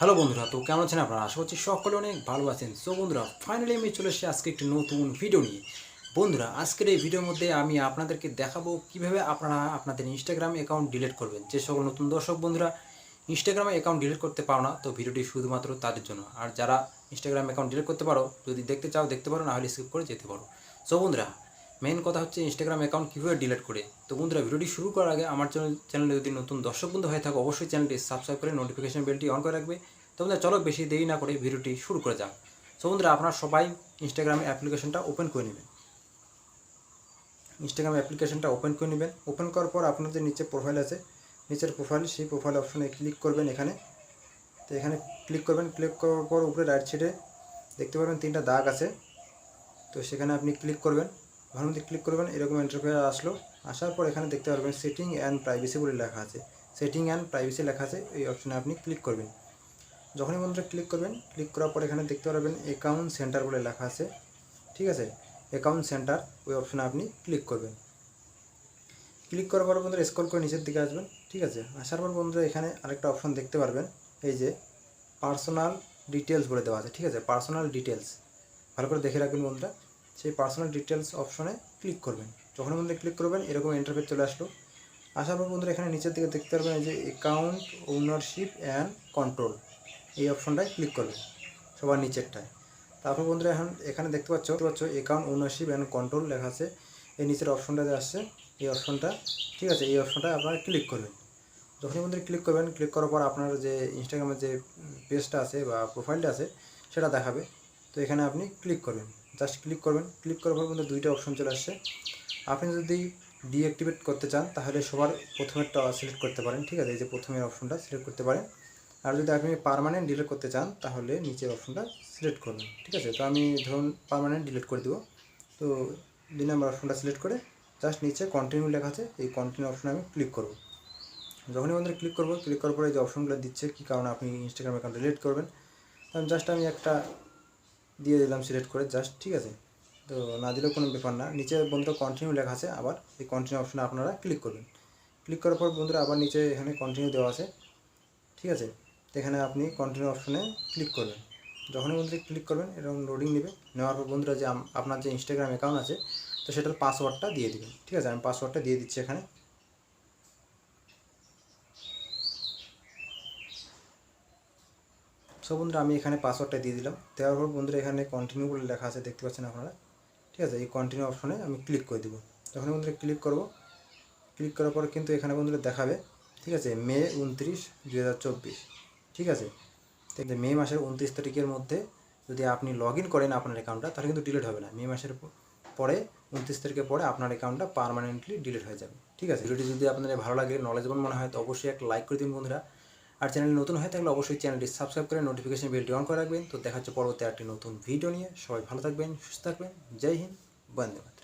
Hello বন্ধুরা, তো কেমন আছেন আপনারা? আশা করছি সকলে অনেক ভালো আছেন। সো বন্ধুরা ফাইনালি আমি চলে এসেছি আজকে একটি নতুন ভিডিও নিয়ে। বন্ধুরা, আজকের এই ভিডিওর মধ্যে আমি আপনাদেরকে দেখাবো কীভাবে আপনারা আপনাদের ইনস্টাগ্রাম অ্যাকাউন্ট ডিলিট করবেন। যে সকল নতুন দর্শক বন্ধুরা ইনস্টাগ্রামে অ্যাকাউন্ট ডিলিট করতে পারো না, তো ভিডিওটি শুধুমাত্র তাদের জন্য। আর যারা ইনস্টাগ্রাম অ্যাকাউন্ট ডিলিট করতে পারো, যদি দেখতে চাও, দেখতে পারো, না হলে স্কিপ করে যেতে পারো। সো বন্ধুরা মেন কথা হচ্ছে ইনস্টাগ্রাম অ্যাকাউন্ট কীভাবে ডিলিট করে? তো বন্ধুরা, ভিডিওটি শুরু করার আগে আমার চ্যানেল যদি নতুন দর্শক বন্ধু হয়ে থাকে, অবশ্যই চ্যানেলটি সাবস্ক্রাইব করে নোটিফিকেশন বেলটি অন করে রাখবে। তো বন্ধুরা, চলো বেশি দেরি না করে ভিডিওটি শুরু করে যাক। তো বন্ধুরা, আপনারা সবাই ইনস্টাগ্রাম অ্যাপ্লিকেশনটা ওপেন করে নেবেন। ইনস্টাগ্রাম অ্যাপ্লিকেশনটা ওপেন করে নেবেন। ওপেন করার পর আপনাদের নিচে প্রোফাইল আছে, নিচের প্রোফাইল সেই প্রোফাইল অপশনে ক্লিক করবেন এখানে। তো এখানে ক্লিক করবেন। ক্লিক করার পর উপরে রাইট সাইডে দেখতে পারবেন তিনটা দাগ আছে। তো সেখানে আপনি ক্লিক করবেন। ওখানে মধ্যে ক্লিক করবেন, এরকম ইন্টারফেস আসলো। আসার পর এখানে দেখতে পারবেন সেটিং অ্যান্ড প্রাইভেসি বলে লেখা আছে। সেটিং অ্যান্ড প্রাইভেসি লেখা আছে, এই অপশানে আপনি ক্লিক করবেন। যখনই বন্ধুরা ক্লিক করবেন ক্লিক করার পর এখানে দেখতে পারবেন অ্যাকাউন্ট সেন্টার বলে লেখা আছে। ঠিক আছে? অ্যাকাউন্ট সেন্টার ওই অপশানে আপনি ক্লিক করবেন। ক্লিক করার পর বন্ধুরা স্ক্রল করে নিচের দিকে আসবেন। ঠিক আছে? আসার পর বন্ধুরা এখানে আরেকটা অপশন দেখতে পারবেন। এই যে পার্সোনাল ডিটেলস বলে দেওয়া আছে। ঠিক আছে? পার্সোনাল ডিটেলস ভালো করে দেখে রাখবেন বন্ধুরা। সেই পার্সোনাল ডিটেলস অপশনে ক্লিক করবেন। যখন বন্ধুরা ক্লিক করবেন, এরকম ইন্টারফেস চলে আসলো। আসার পর বন্ধুরা এখানে নিচের দিকে দেখতে পারবেন যে অ্যাকাউন্ট ওনারশিপ অ্যান্ড কন্ট্রোল এই অপশনটায় ক্লিক করবেন সবার নিচেরটায়। তারপর বন্ধুরা এখন এখানে দেখতে পাচ্ছ পাচ্ছ অ্যাকাউন্ট ওনারশিপ অ্যান্ড কন্ট্রোল লেখা আছে। এই নিচের অপশনটাতে আসছে, এই অপশনটা ঠিক আছে, এই অপশনটা আপনারা ক্লিক করবেন। যখনই বন্ধুরা ক্লিক করবেন ক্লিক করার পর আপনার যে ইনস্টাগ্রামের যে পেজটা আছে বা প্রোফাইলটা আছে, সেটা দেখাবে। এখানে আপনি ক্লিক করবেন। জাস্ট ক্লিক করবেন। ক্লিক করার পর বন্ধু দুইটা অপশন চলে আসছে। আপনি যদি ডিঅ্যাক্টিভেট করতে চান, তাহলে সবার প্রথমেরটা সিলেক্ট করতে পারেন, ঠিক আছে? এই যে প্রথমের অপশনটা সিলেক্ট করতে পারেন। আর যদি আপনি পারমানেন্ট ডিলিট করতে চান, তাহলে নিচের অপশনটা সিলেক্ট করবেন, ঠিক আছে? তো আমি ধরুন পারমানেন্ট ডিলিট করে দেবো। তো দুই নম্বর অপশনটা সিলেক্ট করে জাস্ট নিচে কন্টিনিউ লেখা আছে, এই কন্টিনিউ অপশনে আমি ক্লিক করব। যখনই বন্ধুরা ক্লিক করব ক্লিক করার পরে যে অপশনগুলো দিচ্ছে, কী কারণে আপনি ইনস্টাগ্রাম অ্যাকাউন্ট ডিলিট করবেন? তো আমি জাস্ট আমি একটা দিয়ে দিলাম সিলেক্ট করে জাস্ট ঠিক আছে? তো না দিলেও কোনো ব্যাপার না। নিচে বন্ধুরা কন্টিনিউ লেখা আছে, আবার এই কন্টিনিউ অপশনে আপনারা ক্লিক করবেন। ক্লিক করার পর বন্ধুরা আবার নিচে এখানে কন্টিনিউ দেওয়া আছে। ঠিক আছে? তো এখানে আপনি কন্টিনিউ অপশনে ক্লিক করবেন। যখনই বন্ধুরা ক্লিক করবেন, এরকম লোডিং নেবে। নেওয়ার পর বন্ধুরা যে আপনার যে ইনস্টাগ্রাম অ্যাকাউন্ট আছে, তো সেটার পাসওয়ার্ডটা দিয়ে দিবেন। ঠিক আছে? আমি পাসওয়ার্ডটা দিয়ে দিচ্ছি এখানে। সো বন্ধুরা, আমি এখানে পাসওয়ার্ডটা দিয়ে দিলাম। দেওয়ার পর বন্ধুরা, এখানে কন্টিনিউ বলে লেখা আছে, দেখতে পাচ্ছেন আপনারা? ঠিক আছে, এই কন্টিনিউ অপশনে আমি ক্লিক করে দেবো। তখন বন্ধুরা ক্লিক করব ক্লিক করার পর কিন্তু এখানে বন্ধুরা দেখাবে, ঠিক আছে, মে উনত্রিশ চব্বিশ। ঠিক আছে? তো মে মাসের উনত্রিশ তারিখের মধ্যে যদি আপনি লগ করেন আপনার অ্যাকাউন্টটা তাহলে কিন্তু ডিলিট হবে না। মে মাসের পরে, উনত্রিশ তারিখের পরে আপনার অ্যাকাউন্টটা পার্মানেন্টলি ডিলিট হয়ে যাবে। ঠিক আছে? ভিডিওটি যদি আপনাদের ভালো লাগে নলেজেবল মনে হয়, তো অবশ্যই একটা লাইক করে দিন বন্ধুরা। আর চ্যানেল নতুন হয়ে থাকলে অবশ্যই চ্যানেলটি সাবস্ক্রাইব করে নোটিফিকেশন বেলটি অন করে রাখবেন। তো দেখা হচ্ছে পরবর্তী একটি নতুন ভিডিও নিয়ে। সবাই ভালো থাকবেন, সুস্থ থাকবেন। জয় হিন্দ, বন্দে।